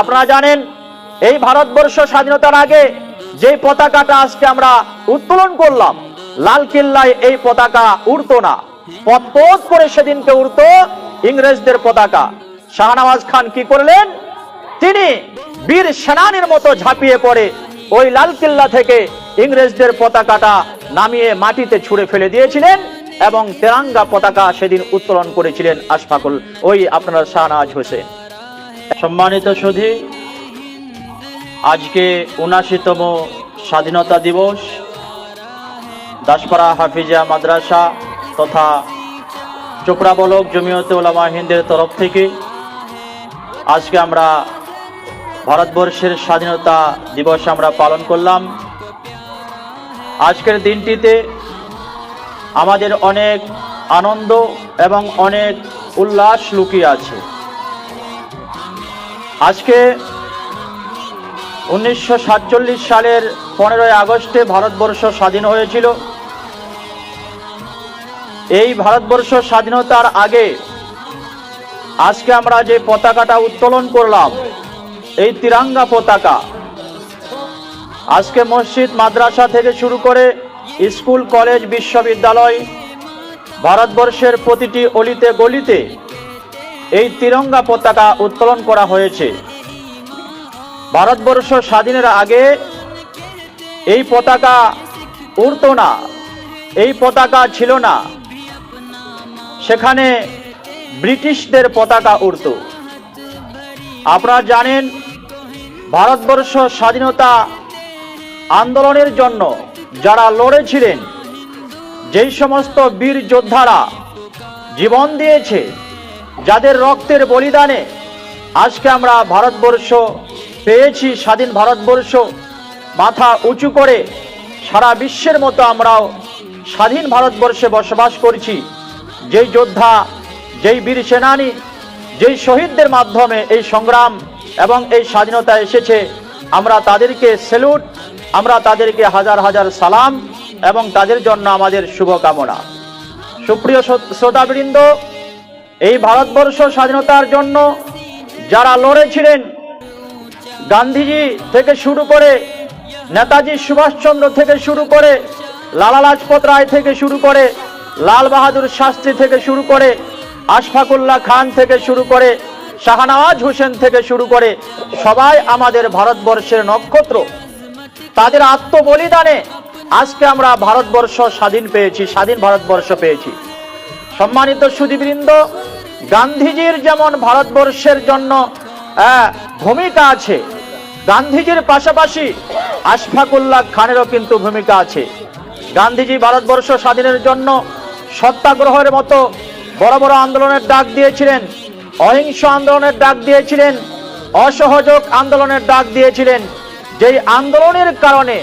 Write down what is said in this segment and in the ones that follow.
আপনারা জানেন, এই ভারতবর্ষ স্বাধীনতার আগে যে পতাকাটা আজকে আমরা উত্তোলন করলাম, লাল কেল্লায় এই পতাকা উড়তো না। পথ করে সেদিনকে উড়তো ইংরেজদের পতাকা। শাহনওয়াজ খান কি করলেন? তিনি বীর সেনানীর মতো ঝাঁপিয়ে পড়ে ওই লাল কেল্লা থেকে ইংরেজদের পতাকাটা নামিয়ে মাটিতে ছুঁড়ে ফেলে দিয়েছিলেন এবং তেরাঙ্গা পতাকা সেদিন উত্তোলন করেছিলেন আশফাকুল, ওই আপনার শাহনাজ হোসেন। সম্মানিত সুধী, আজকে উনাশিতম স্বাধীনতা দিবস, দাসপাড়া হাফিজা মাদ্রাসা তথা চোপড়া বলক জমিয়তে ওলামা হিন্দের তরফ থেকে আজকে আমরা ভারতবর্ষের স্বাধীনতা দিবস আমরা পালন করলাম। আজকের দিনটিতে আমাদের অনেক আনন্দ এবং অনেক উল্লাস লুকিয়ে আছে। আজকে উনিশশো সাতচল্লিশ সালের পনেরোই আগস্টে ভারতবর্ষ স্বাধীন হয়েছিল। এই ভারতবর্ষ স্বাধীনতার আগে আজকে আমরা যে পতাকাটা উত্তোলন করলাম, এই তিরাঙ্গা পতাকা, আজকে মসজিদ, মাদ্রাসা থেকে শুরু করে স্কুল, কলেজ, বিশ্ববিদ্যালয়, ভারতবর্ষের প্রতিটি অলিতে গলিতে এই তিরঙ্গা পতাকা উত্তোলন করা হয়েছে। ভারতবর্ষ স্বাধীনের আগে এই পতাকা উড়তো না, এই পতাকা ছিল না। সেখানে ব্রিটিশদের পতাকা উড়ত। আপনারা জানেন, ভারতবর্ষ স্বাধীনতা আন্দোলনের জন্য যারা লড়েছিলেন, যেই সমস্ত বীর যোদ্ধারা জীবন দিয়েছে যাদের রক্তের বলিদানে আজকে আমরা ভারতবর্ষ পেয়েছি, স্বাধীন ভারতবর্ষ মাথা উঁচু করে সারা বিশ্বের মতো আমরাও স্বাধীন ভারতবর্ষে বসবাস করছি। যেই যোদ্ধা, যেই বীর সেনানী, যেই শহীদদের মাধ্যমে এই সংগ্রাম এবং এই স্বাধীনতা এসেছে, আমরা তাদেরকে স্যালুট আমরা তাদেরকে হাজার হাজার সালাম এবং তাদের জন্য আমাদের শুভকামনা। সুপ্রিয় শ্রোতাবৃন্দ এই ভারতবর্ষ স্বাধীনতার জন্য যারা লড়েছিলেন, গান্ধীজি থেকে শুরু করে নেতাজি সুভাষচন্দ্র থেকে শুরু করে লালা লাজপত রায় থেকে শুরু করে লাল বাহাদুর শাস্ত্রী থেকে শুরু করে আশফাকুল্লাহ খান থেকে শুরু করে শাহনওয়াজ হোসেন থেকে শুরু করে সবাই আমাদের ভারতবর্ষের নক্ষত্র। তাদের আত্মবলিদানে আজকে আমরা ভারতবর্ষ স্বাধীন পেয়েছি, স্বাধীন ভারতবর্ষ পেয়েছি। সম্মানিত সুদীবৃন্দ গান্ধীজির যেমন ভারতবর্ষের জন্য ভূমিকা আছে, গান্ধীজির পাশাপাশি আশফাকুল্লাহ খানেরও কিন্তু ভূমিকা আছে। গান্ধীজি ভারতবর্ষ স্বাধীনের জন্য সত্যাগ্রহের মতো বড় বড় আন্দোলনের ডাক দিয়েছিলেন, অহিংস আন্দোলনের ডাক দিয়েছিলেন, অসহযোগ আন্দোলনের ডাক দিয়েছিলেন। যেই আন্দোলনের কারণে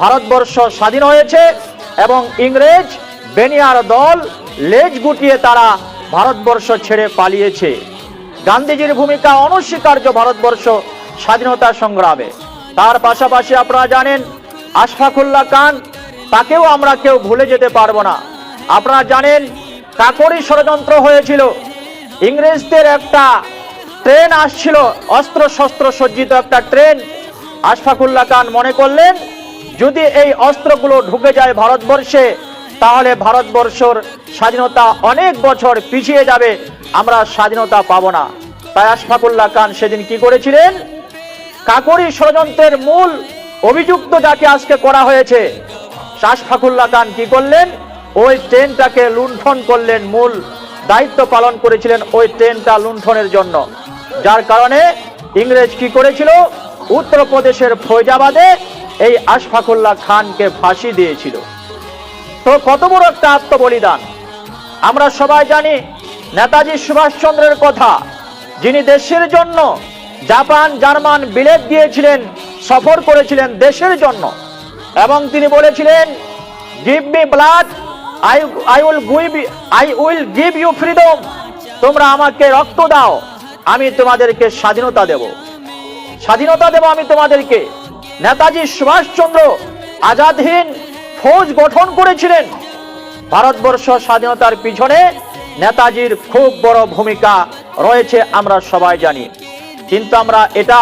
ভারতবর্ষ স্বাধীন হয়েছে এবং ইংরেজ বেনিয়ার দল লেজ গুটিয়ে তারা ভারতবর্ষ ছেড়ে পালিয়েছে। গান্ধীজির ভূমিকা অনস্বীকার্য ভারতবর্ষ স্বাধীনতা সংগ্রামে। তার পাশাপাশি আপনারা জানেন, আশফাকুল্লাহ খান, তাকেও আমরা কেউ ভুলে যেতে পারব না। আপনারা জানেন, কাকরি ষড়যন্ত্র হয়েছিল। ইংরেজদের একটা ট্রেন আসছিল অস্ত্র শস্ত্র সজ্জিত একটা ট্রেন। আশফাকুল্লাহ খান মনে করলেন, যদি এই অস্ত্রগুলো ঢুকে যায় ভারতবর্ষে তাহলে ভারতবর্ষর স্বাধীনতা অনেক বছর পিছিয়ে যাবে, আমরা স্বাধীনতা পাব না। তাই আশফাকুল্লাহ খান সেদিন কি করেছিলেন? কাকরি ষড়যন্ত্রের মূল অভিযুক্ত যাকে আজকে করা হয়েছে, আশফাকুল্লাহ খান কি করলেন? ওই ট্রেনটাকে লুণ্ঠন করলেন, মূল দায়িত্ব পালন করেছিলেন ওই ট্রেনটা লুণ্ঠনের জন্য। যার কারণে ইংরেজ কি করেছিল? উত্তরপ্রদেশের ফৈজাবাদে এই আশফাকুল্লাহ খানকে ফাঁসি দিয়েছিল। তো কত বড় একটা আত্মবলিদান। আমরা সবাই জানি নেতাজি সুভাষচন্দ্রের কথা। যিনি দেশের জন্য জাপান, জার্মান বিলেত দিয়েছিলেন, সফর করেছিলেন দেশের জন্য। এবং তিনি বলেছিলেন give me blood I I will give I will give you freedom তোমরা আমাকে রক্ত দাও, আমি তোমাদেরকে স্বাধীনতা দেব। স্বাধীনতা দেব আমি তোমাদেরকে। নেতাজি সুভাষচন্দ্র আজাদহীন ফৌজ গঠন করেছিলেন। ভারতবর্ষ স্বাধীনতার পিছনে নেতাজির খুব বড় ভূমিকা রয়েছে আমরা সবাই জানি। কিন্তু আমরা এটা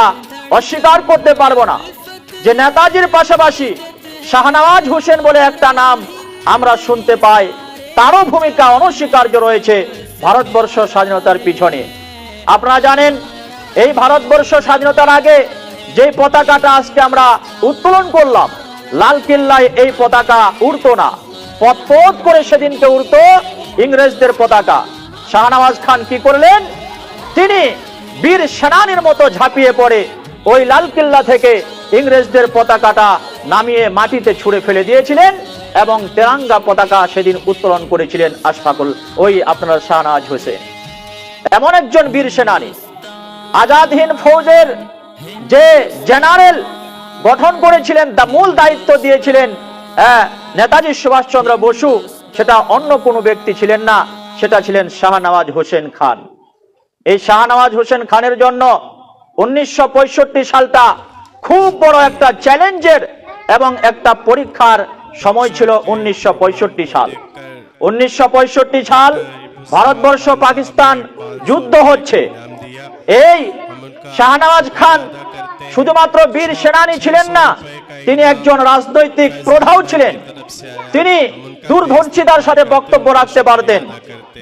অস্বীকার করতে পারব না যে নেতাজির পাশাপাশি শাহনওয়াজ হোসেন বলে একটা নাম আমরা শুনতে পাই। তারও ভূমিকা অনস্বীকার্য রয়েছে ভারতবর্ষ স্বাধীনতার পিছনে। আপনারা জানেন, এই ভারতবর্ষ স্বাধীনতার আগে যে পতাকাটা আজকে আমরা উত্তোলন করলাম লাল কিল্লায় এই পতাকা উড়তো না। পথ করে সেদিনকে উড়তো ইংরেজদের পতাকা। শাহনওয়াজ খান কি করলেন? তিনি বীর সেনানীর মতো ঝাঁপিয়ে পড়ে ওই লাল কিল্লা থেকে ইংরেজদের পতাকাটা নামিয়ে মাটিতে ছুঁড়ে ফেলে দিয়েছিলেন এবং তেরাঙ্গা পতাকা সেদিন উত্তোলন করেছিলেন আশফাকুল, ওই আপনার শাহনওয়াজ হোসেন। এমন একজন বীর সেনানী, আজাদ হিন্দ ফৌজের যে জেনারেল গঠন করেছিলেন তা মূল দায়িত্ব দিয়েছিলেন হ্যাঁ, নেতাজি সুভাষচন্দ্র বসু। সেটা অন্য কোনো ব্যক্তি ছিলেন না সেটা ছিলেন শাহনওয়াজ হোসেন খান। এই শাহনওয়াজ হোসেন খানের জন্য উনিশশো পঁয়ষট্টি সালটা খুব বড় একটা চ্যালেঞ্জের এবং একটা পরীক্ষার সময় ছিল উনিশশো পঁয়ষট্টি সাল। উনিশশো পঁয়ষট্টি সাল ভারতবর্ষ পাকিস্তান যুদ্ধ হচ্ছে। এই শাহনওয়াজ খান শুধুমাত্র বীর সেনানী ছিলেন না, তিনি একজন রাজনৈতিক প্রধাও ছিলেন। তিনি দূরধর্ষিতার সাথে বক্তব্য রাখতে পারতেন।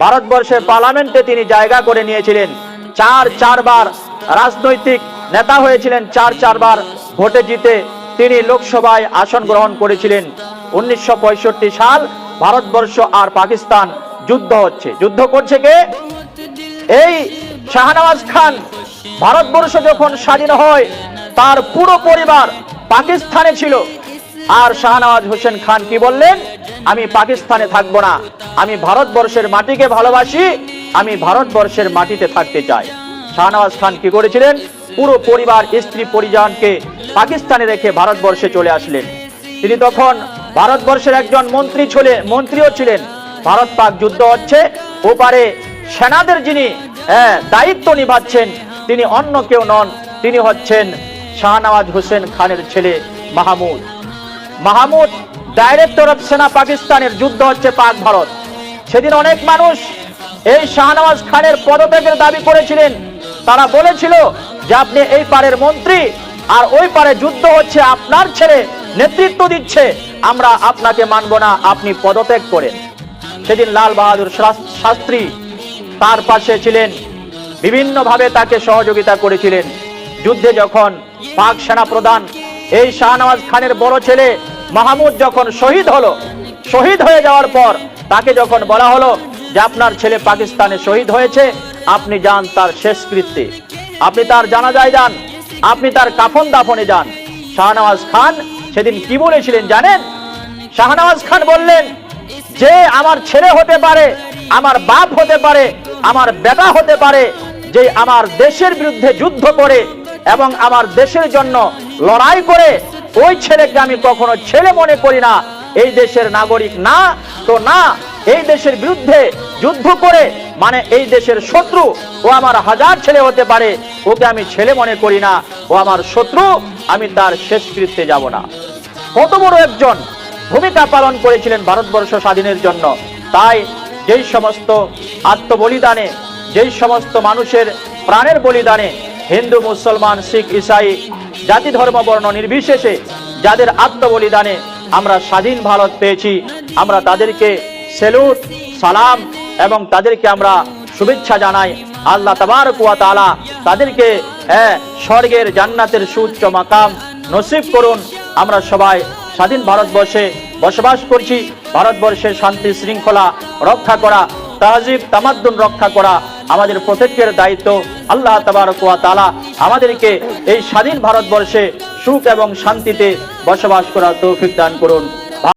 ভারতবর্ষের পার্লামেন্টে তিনি জায়গা করে নিয়েছিলেন। চার চারবার রাজনৈতিক নেতা হয়েছিলেন, চার চারবার ভোটে জিতে তিনি লোকসভায় আসন গ্রহণ করেছিলেন। উনিশশো পঁয়ষট্টি সাল ভারতবর্ষ আর পাকিস্তান যুদ্ধ হচ্ছে। যুদ্ধ করছে কে? এই শাহনওয়াজ খান। ভারতবর্ষ যখন স্বাধীন হয় তার পুরো পরিবার পাকিস্তানে ছিল। আর শাহনওয়াজ হোসেন খান কি বললেন? আমি পাকিস্তানে থাকব না। আমি ভারতবর্ষের মাটিকে ভালোবাসি। আমি ভারতবর্ষের মাটিতে থাকতে চাই। শাহনওয়াজ খান কি করেছিলেন? পুরো পরিবার, স্ত্রী, পরিজনকে পাকিস্তানে রেখে ভারতবর্ষে চলে আসলেন। তিনি তখন ভারতবর্ষের একজন মন্ত্রী ছিলেন, মন্ত্রীও ছিলেন। ভারত পাক যুদ্ধ হচ্ছে। ওপারে সেনাদের যিনি দায়িত্ব নিভাচ্ছেন, তিনি অন্য কেউ নন। তিনি হচ্ছেন শাহনওয়াজ হোসেন খানের ছেলে মাহমুদ। মাহমুদ ডাইরেক্টর অফ সেনা পাকিস্তানের যুদ্ধ হচ্ছে পাক ভারত। সেদিন অনেক মানুষ এই শাহনওয়াজ খানের পদত্যাগের দাবি করেছিলেন। তারা বলেছিল যে আপনি এই পারের মন্ত্রী আর ওই পারে যুদ্ধ হচ্ছে আপনার ছেলে নেতৃত্ব দিচ্ছে, আমরা আপনাকে মানব না, আপনি পদত্যাগ করেন। সেদিন লাল বাহাদুর শাস্ত্রী তার পাশে ছিলেন, বিভিন্নভাবে তাকে সহযোগিতা করেছিলেন। যুদ্ধে যখন পাক সেনা প্রধান এই শাহনওয়াজ খানের বড় ছেলে মাহমুদ যখন শহীদ হলো, শহীদ হয়ে যাওয়ার পর তাকে যখন বলা হলো যে আপনার ছেলে পাকিস্তানে শহীদ হয়েছে, আপনি যান তার শেষকৃত্যে আপনি তার জানাজায় যান, আপনি তার কাফন দাফনে যান। শাহনওয়াজ খান সেদিন কি বলেছিলেন জানেন? শাহনওয়াজ খান বললেন, যে আমার ছেলে হতে পারে, আমার বাপ হতে পারে, আমার বেটা হতে পারে, যে আমার দেশের বিরুদ্ধে যুদ্ধ করে এবং আমার দেশের জন্য লড়াই করে ওই ছেলেকে আমি কখনো ছেলে মনে করি না। এই দেশের নাগরিক না, তো না, এই দেশের বিরুদ্ধে যুদ্ধ করে মানে এই দেশের শত্রু, ও আমার হাজার ছেলে হতে পারে, ওকে আমি ছেলে মনে করি না। ও আমার শত্রু, আমি তার শেষকৃত্যে যাব না। কত বড় একজন ভূমিকা পালন করেছিলেন ভারতবর্ষ স্বাধীনের জন্য। তাই যেই সমস্ত আত্মবলিদানে, যেই সমস্ত মানুষের প্রাণের বলিদানে হিন্দু মুসলমান শিখ ইসাই জাতি ধর্ম বর্ণ নির্বিশেষে যাদের আত্মবলিদানে আমরা স্বাধীন ভারত পেয়েছি আমরা তাদেরকে সেলুট সালাম এবং তাদেরকে আমরা শুভেচ্ছা জানাই। আল্লাহ তাবার কুয়া তালা তাদেরকে হ্যাঁ, স্বর্গের জান্নাতের সুউচ্চ মাকাম নসিব করুন। আমরা সবাই স্বাধীন ভারতবর্ষে বসবাস করছি। ভারতবর্ষের শান্তি শৃঙ্খলা রক্ষা করা তাহজিব তামাদ্দুন রক্ষা করা আমাদের প্রত্যেকের দায়িত্ব আল্লাহ তাবারকুয়া তালা আমাদেরকে এই স্বাধীন ভারতবর্ষে সুখ এবং শান্তিতে বসবাস করার তৌফিক দান করুন।